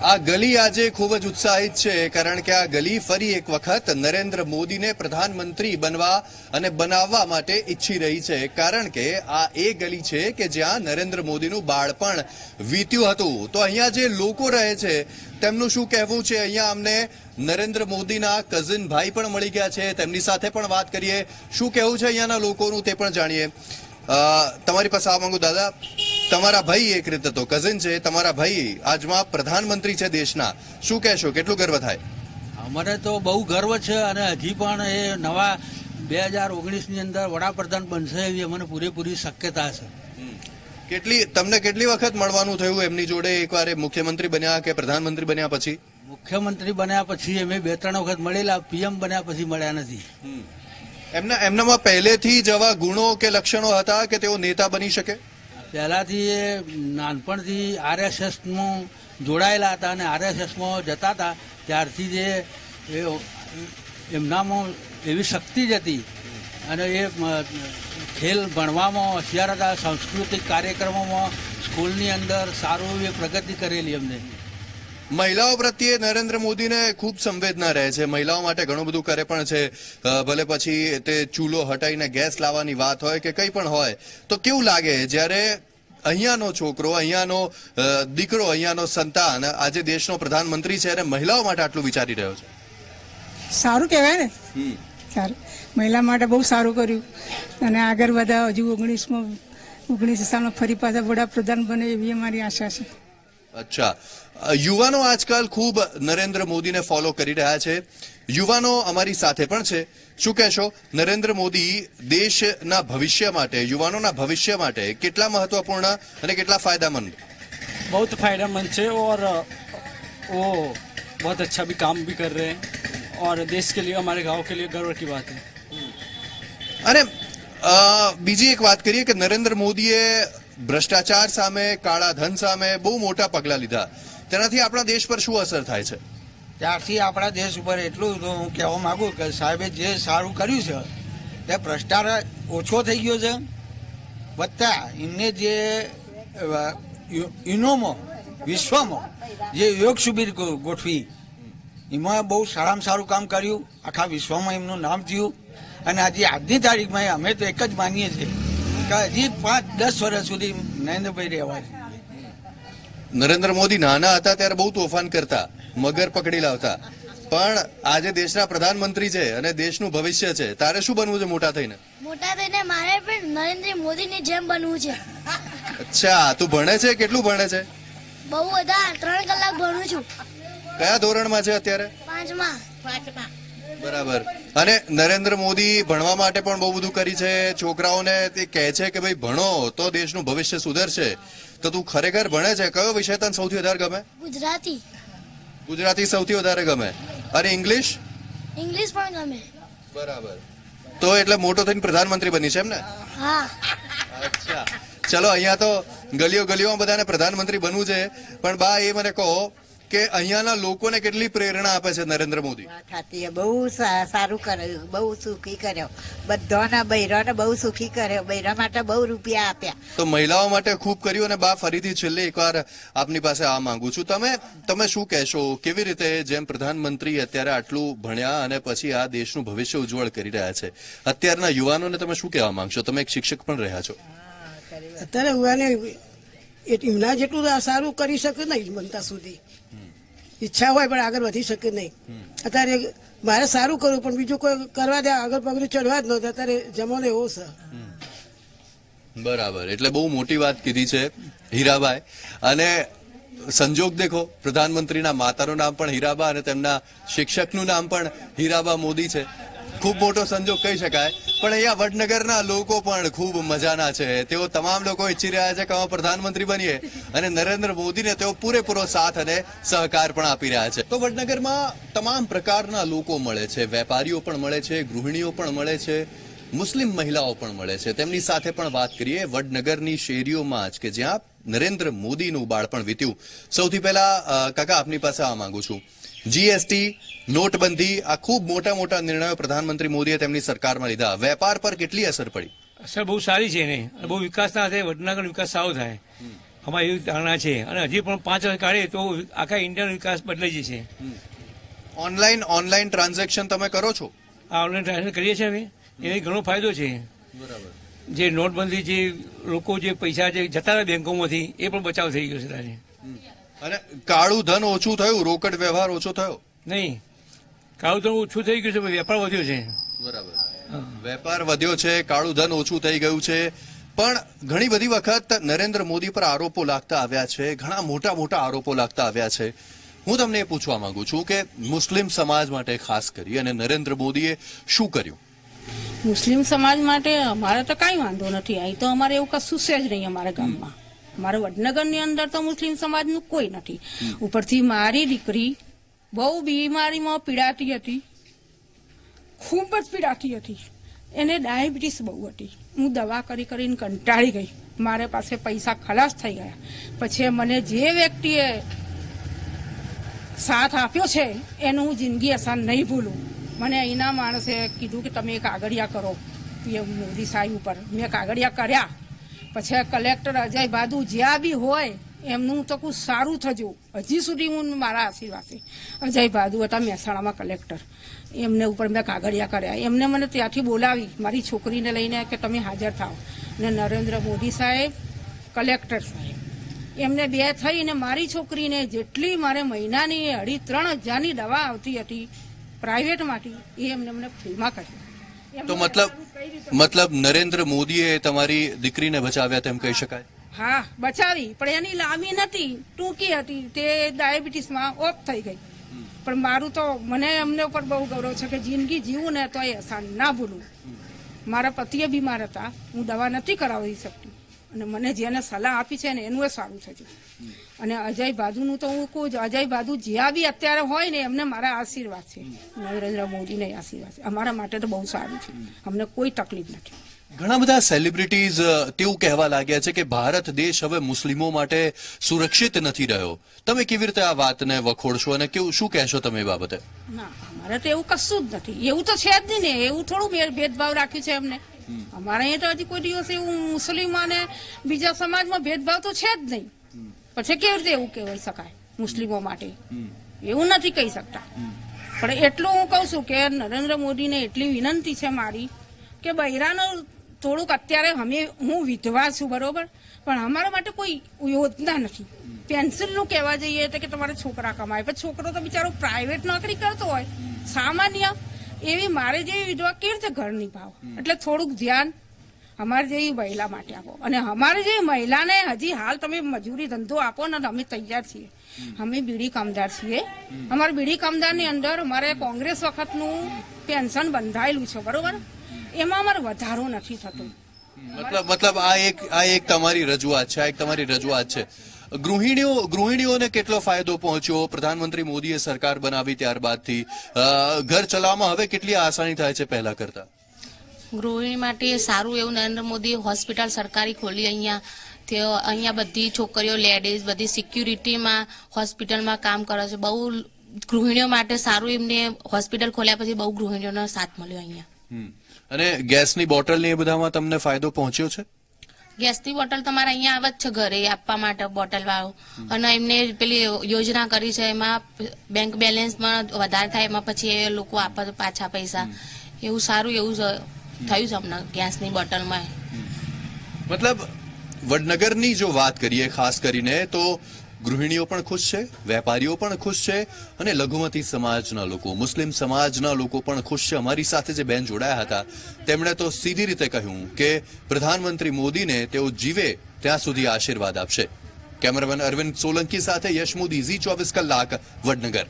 આ ગલી આજે ખૂબ જ ઉત્સાહિત છે, કારણ કે આ ગલી ફરી એક વખત નરેન્દ્ર મોદીને પ્રધાનમંત્રી બનવા અને બનાવવા માટે ઈચ્છી રહી છે. કારણ કે આ એ ગલી છે કે જ્યાં નરેન્દ્ર મોદીનું બાળપણ વીત્યું હતું. તો અહીંયા જે લોકો રહે છે, તેમનું શું કહેવું છે? અહીંયા અમને નરેન્દ્ર મોદીના કઝિન ભાઈ પણ મળી ગયા છે. તેમની સાથે પણ વાત કરીએ. શું કહેવું છે અહીંયાના લોકોનું તે પણ જાણીએ. તમારી પાસે આવવા માંગુ, દાદા. તમારા ભાઈ એક રીતે તો કઝિન છે તમારા ભાઈ આજમાં પ્રધાનમંત્રી છે દેશના. શું કહેશો કેટલું ગર્વ થાય? અમારે તો બહુ ગર્વ છે અને હજી પણ એ નવા બે હજાર ઓગણીસની અંદર વડાપ્રધાન બનશે એવી અમને પૂરેપૂરી શક્યતા છે. કેટલી તમને કેટલી વખત મળવાનું થયું એમની જોડે એકવાર એ મુખ્યમંત્રી બન્યા કે પ્રધાનમંત્રી બન્યા પછી? મુખ્યમંત્રી બન્યા પછી અમે બે ત્રણ વખત મળેલા પીએમ બન્યા પછી મળ્યા નથી. એમના એમનામાં પહેલેથી જ આવા ગુણો કે લક્ષણો હતા કે તેઓ નેતા બની શકે? પહેલાથી એ નાનપણથી આરએસએસમાં જોડાયેલા હતા અને આરએસએસમાં જતા હતા, ત્યારથી જે એમનામાં એવી શક્તિ જ હતી. અને એ ખેલ ભણવામાં હોશિયાર હતા, સાંસ્કૃતિક કાર્યક્રમોમાં સ્કૂલની અંદર સારું એવી પ્રગતિ કરેલી એમને. મહિલાઓ પ્રત્યે નરેન્દ્ર મોદીને ખૂબ સંવેદના રહે છે. મહિલાઓ માટે ઘણું બધું કરે પણ છે. ભલે પછી તે ચૂલો હટાઈને ગેસ લાવવાની વાત હોય કે કંઈ પણ હોય, તો કેવું લાગે? જ્યારે અહીંયાનો છોકરો અહીંયાનો દીકરો અહીંયાનો સંતાન આજે દેશનો પ્રધાનમંત્રી છે અને મહિલાઓ માટે આટલું વિચારી રહ્યો છે. સારું કહેવાય ને? સારું. મહિલા માટે બહુ સારું કર્યું. અને આગળ બધા હજુ ઓગણીસમાં ઓગણીસ સાલમાં ફરી પાછા વડાપ્રધાન બને એવી અમારી આશા છે. અચ્છા અ, યુવાનો આજકાલ ખૂબ નરેન્દ્ર મોદીને ફોલો કરી રહ્યા છે યુવાનો અમારી સાથે પણ છે શું કહેશો નરેન્દ્ર મોદી દેશના ભવિષ્ય માટે યુવાનોના ભવિષ્ય માટે કેટલા મહત્વપૂર્ણ અને કેટલા ફાયદામંદ बहुत फायदेमंद है और वो बहुत अच्छा भी काम भी कर रहे हैं और देश के लिए हमारे गांव के लिए गर्व की बात है અને અ, બીજી એક વાત કરીએ કે નરેન્દ્ર મોદીએ ભ્રષ્ટાચાર સામે, કાળા ધન સામે બહુ મોટા પગલા લીધા. તેનાથી આપણા દેશ પર શું અસર થાય છે? ત્યારથી આપણા દેશ ઉપર એટલું હું કહેવા માંગુ કે સાહેબે જે સારું કર્યું છે, તે ભ્રષ્ટાચાર ઓછો થઈ ગયો છે. વત્તા એમને જે યુનોમાં, વિશ્વમાં, જે યોગ શિબિર ગોઠવી, એમાં બહુ સારામાં સારું કામ કર્યું. આખા વિશ્વમાં એમનું નામ થયું. અને આજે આજની તારીખમાં અમે તો એક જ માનીએ છીએ હજી પાંચ દસ વર્ષ સુધી નરેન્દ્રભાઈ રહેવા નરેન્દ્ર મોદી નાના હતા ત્યારે બહુ તોફાન કરતા મગર પકડી લાવતા. પણ આજે દેશના પ્રધાનમંત્રી છે અને દેશનું ભવિષ્ય છે તારે શું બનવું છે મોટા થઈને? મોટા થઈને મારે પણ નરેન્દ્ર મોદીની જેમ બનવું છે. અચ્છા તું ભણે છે? કેટલું ભણે છે? બહુ બધા ત્રણ કલાક ભણું છું. કયા ધોરણમાં છે અત્યારે? પાંચમા. પાંચમા. બરાબર. અને નરેન્દ્ર મોદી ભણવા માટે પણ બહુ બધું કરી છે. છોકરાઓને તે કહે છે કે ભાઈ ભણો તો દેશનું ભવિષ્ય સુધરશે. તો તું ખરેખર ભણે છે? કયો વિષય તને સૌથી વધારે ગમે? ગુજરાતી. ગુજરાતી સૌથી વધારે ગમે. અને ઇંગ્લિશ? ઇંગ્લિશ પણ ગમે. બરાબર. તો એટલે મોટો થઈને પ્રધાનમંત્રી બની છે એમ ને? હા. અચ્છા. ચલો અહીંયા તો ગલીઓ ગલીઓમાં બધાને પ્રધાનમંત્રી બનવું છે. પણ બા એ મને કહો કે અહીંયાના લોકોને કેટલી પ્રેરણા આપે છે નરેન્દ્ર મોદી? બહુ સારું કર્યું બહુ સુખી કર્યો. બધાના બૈરાને બહુ સુખી કર્યો. બૈરા માટે બહુ રૂપિયા આપ્યા. તો મહિલાઓ માટે ખૂબ કર્યું અને બા ફરીથી છેલ્લે એકવાર આપની પાસે આ માંગુ છું. તમે તમે શું કહેશો? કેવી રીતે જેમ પ્રધાનમંત્રી અત્યારે આટલું ભણ્યા અને પછી આ દેશનું ભવિષ્ય ઉજ્જવળ કરી રહ્યા છે અત્યારના યુવાનોને તમે શું કહેવા માંગશો? તમે એક શિક્ષક પણ રહ્યા છો. અત્યારે એ એમના જેટલું આ સારું કરી શકે નહીં બનતા સુધી. ઈચ્છા હોય પણ આગળ વધી શકે નહીં. અત્યારે મારે સારું કરવું પણ બીજું કોઈ કરવા દે આગળ પગલું ચડવા જ નહોતું અત્યારે જમાનો એવો છે. બરાબર. એટલે બહુ મોટી વાત કીધી છે હીરાબાઈ. અને સંજોગ દેખો પ્રધાનમંત્રીના માતાનું નામ પણ હીરાબા અને તેમના શિક્ષકનું નામ પણ હીરાબા મોદી છે. ખૂબ મોટો સંજોગ કહી શકાય. પણ અહીંયા વડનગરના લોકો પણ ખૂબ મજાના છે. તેઓ તમામ લોકો ઈચ્છી રહ્યા છે કે અમે પ્રધાનમંત્રી બનીએ અને નરેન્દ્ર મોદીને તેઓ પૂરેપૂરો સાથ અને સહકાર પણ આપી રહ્યા છે. તો વડનગરમાં તમામ પ્રકારના લોકો મળે છે. વેપારીઓ પણ મળે છે, ગૃહિણીઓ પણ મળે છે, મુસ્લિમ મહિલાઓ પણ મળે છે. તેમની સાથે પણ વાત કરીએ. વડનગરની શેરીઓમાં જ કે જ્યાં નરેન્દ્ર મોદીનું બાળપણ વીત્યું. સૌથી પહેલા કાકા, આપની પાસે આ માંગુ છું. જીએસટી નોટબંધી આ ખૂબ મોટા મોટા નિર્ણયો પ્રધાનમંત્રી મોદીએ તેમની સરકારમાં લીધા. વેપાર પર કેટલી અસર પડી? અસર બહુ સારી છે એને બહુ વિકાસના હાથે વડનગર વિકાસ સારો થાય. અમારી એવી ધારણા છે. અને હજી પણ પાંચ વર્ષ કાઢીએ તો આખા ઇન્ડિયાનો વિકાસ બદલાઈ જશે. ઓનલાઈન ઓનલાઈન ટ્રાન્ઝેક્શન તમે કરો છો? આ ઓનલાઈન ટ્રાન્ઝેક્શન કરીએ છીએ અમે. એની ઘણો ફાયદો છે. બરાબર. જે નોટબંધી જે લોકો જે પૈસા જે જતા હતા બેંકોમાંથી એ પણ બચાવ થઈ ગયો છે તારે. અને કાળું ધન ઓછું થયું રોકડ વ્યવહાર ઓછો થયો. નહીં. કાળું ધન ઓછું થઈ ગયું છે પણ વેપાર વધ્યો છે. બરાબર. વેપાર વધ્યો છે કાળું ધન ઓછું થઈ ગયું છે. પણ ઘણી બધી વખત નરેન્દ્ર મોદી પર આરોપો લાગતા આવ્યા છે ઘણા મોટા મોટા આરોપો લાગતા આવ્યા છે. હું તમને એ પૂછવા માંગુ છું કે મુસ્લિમ સમાજ માટે ખાસ કરી અને નરેન્દ્ર મોદીએ શું કર્યું? મુસ્લિમ સમાજ માટે અમારે તો કાંઈ વાંધો નથી. અહીં તો અમારે એવું કશું છે જ નહીં અમારા ગામમાં. અમારા વડનગરની અંદર તો મુસ્લિમ સમાજનું કોઈ નથી. ઉપરથી મારી દીકરી બહુ બીમારીમાં પીડાતી હતી. ખૂબ જ પીડાતી હતી. એને ડાયાબિટીસ બહુ હતી. હું દવા કરી કરીને કંટાળી ગઈ. મારે પાસે પૈસા ખલાસ થઈ ગયા. પછી મને જે વ્યક્તિએ સાથ આપ્યો છે, એનું હું જિંદગી આસાન નહીં ભૂલું. મને અહીંના માણસે કીધું કે તમે કાગળિયા કરો. પીએમ મોદી સાહેબ ઉપર. મેં કાગળિયા કર્યા. પછી કલેક્ટર અજય બાદુ જ્યાં બી હોય, એમનું તો કુછ સારું થજો. હજી સુધી હું મારા આશીર્વાદ. અજય બાદુ હતા મહેસાણામાં કલેક્ટર. એમને ઉપર મેં કાગળિયા કર્યા. એમને મને ત્યાંથી બોલાવી. મારી છોકરીને લઈને કે તમે હાજર થાઓ. ને નરેન્દ્ર મોદી સાહેબ, કલેક્ટર સાહેબ. એમને બે થઈને મારી છોકરીને જેટલી મારે મહિનાની અઢી ત્રણ હજારની દવા આવતી હતી પ્રાઇવેટમાંથી એ એમને મને ફ્રીમાં કરી તો મતલબ મતલબ નરેન્દ્ર મોદીએ તમારી દીકરીને બચાવ્યા તેમ કહી શકાય? હા, બચાવી. પણ એની લાંબી નથી. ટૂંકી હતી. તે ડાયાબિટીસમાં ઓફ થઈ ગઈ. પણ મારું તો, મને એમને ઉપર બહુ ગૌરવ છે કે જિંદગી જીવું ને તો એ આસાન ના ભૂલું. મારા પતિએ બીમાર હતા. હું દવા નથી કરાવી શકતી. અને મને જેને સલાહ આપી છે ને એનું એ સારું થયું. અને અજય બાદુનું તો હું કહું જ અજય બાદુ જ્યાં બી અત્યારે હોય ને એમને મારા આશીર્વાદ છે. નરેન્દ્ર મોદીને આશીર્વાદ છે. અમારા માટે તો બહુ સારું છે. અમને કોઈ તકલીફ નથી. ઘણા બધા સેલિબ્રિટીઝ તેવું કહેવા લાગ્યા છે કે ભારત દેશ હવે મુસ્લિમો માટે સુરક્ષિત નથી રહ્યો. તમે કેવી રીતે આ વાતને વખોડશો અને કેવું શું કહેશો તમે બાબતે? ના અમારે તો એવું કશું જ નથી. એવું તો છે જ નહીં ને. એવું થોડું ભેદભાવ રાખ્યું છે એમને. અમારે અહીંયા તો હજી કોઈ દિવસ એવું મુસ્લિમ અને બીજા સમાજમાં ભેદભાવ તો છે જ નહીં. પછી કેવી રીતે એવું કહેવાય શકાય મુસ્લિમો માટે? એવું નથી કહી શકતા. પણ એટલું હું કહું છું કે નરેન્દ્ર મોદીને એટલી વિનંતી છે મારી કે બૈરાનું થોડુંક અત્યારે અમે, હું વિધવા છું, બરોબર? પણ અમારા માટે કોઈ યોજના નથી. પેન્શનનું કહેવા જઈએ તો કે તમારે છોકરા કમાય. પણ છોકરો તો બિચારો પ્રાઇવેટ નોકરી કરતો હોય. સામાન્ય એવી મારે જેવી વિધવા કેવી રીતે ઘર નિભાવો એટલે થોડુંક ધ્યાન અમારે જેવી મહિલા માટે આપો. અને અમારે જેવી મહિલાને હજી હાલ તમે મજૂરી ધંધો આપો ને અમે તૈયાર છીએ. અમે બીડી કામદાર છીએ. અમારે બીડી કામદારની અંદર અમારે કોંગ્રેસ વખતનું પેન્શન બંધાયેલું છે બરોબર? એમાં અમારે વધારો નથી થતો. મતલબ મતલબ આ એક આ એક તમારી રજૂઆત છે આ એક તમારી રજૂઆત છે. ગૃહિણીઓ ગૃહિણીઓને કેટલો ફાયદો પહોંચ્યો? પ્રધાનમંત્રી મોદીએ સરકાર બનાવી ત્યારબાદથી. ઘર ચલાવવામાં હવે કેટલી આસાની થાય છે પહેલા કરતા? ગૃહિણી માટે સારું એવું નરેન્દ્ર મોદી હોસ્પિટલ સરકારી ખોલી અહીંયા. તેઓ અહીંયા બધી છોકરીઓ લેડીઝ બધી સિક્યુરિટીમાં હોસ્પિટલમાં કામ કરે છે. બહુ ગૃહિણીઓ માટે સારું એમને હોસ્પિટલ ખોલ્યા પછી બહુ ગૃહિણીઓનો સાથ મળ્યો અહીંયા. અને ગેસની બોટલ ને એ બધામાં તમને ફાયદો પહોંચ્યો છે? ગેસની બોટલ તમારે અહીંયા આવે જ છે ઘરે આપવા માટે બોટલ વાળું અને એમને પેલી યોજના કરી છે એમાં બેંક બેલેન્સમાં વધારે થાય એમાં પછી એ લોકો આપે પાછા પૈસા. એવું સારું એવું થયું છે હમણાં ગેસની બોટલમાં. મતલબ વડનગરની જો વાત કરીએ ખાસ કરીને તો ગૃહિણીઓ પણ ખુશ છે, વેપારીઓ પણ ખુશ છે અને લઘુમતી સમાજના લોકો, મુસ્લિમ સમાજના લોકો પણ ખુશ છે. અમારી સાથે જે બેન જોડાયા હતા, તેમણે તો સીધી રીતે કહ્યું કે પ્રધાનમંત્રી મોદીને તેઓ જીવે ત્યાં સુધી આશીર્વાદ આપશે. કેમેરામેન અરવિંદ સોલંકી સાથે યશ મોદી, ઝી ચોવીસ કલાક, વડનગર.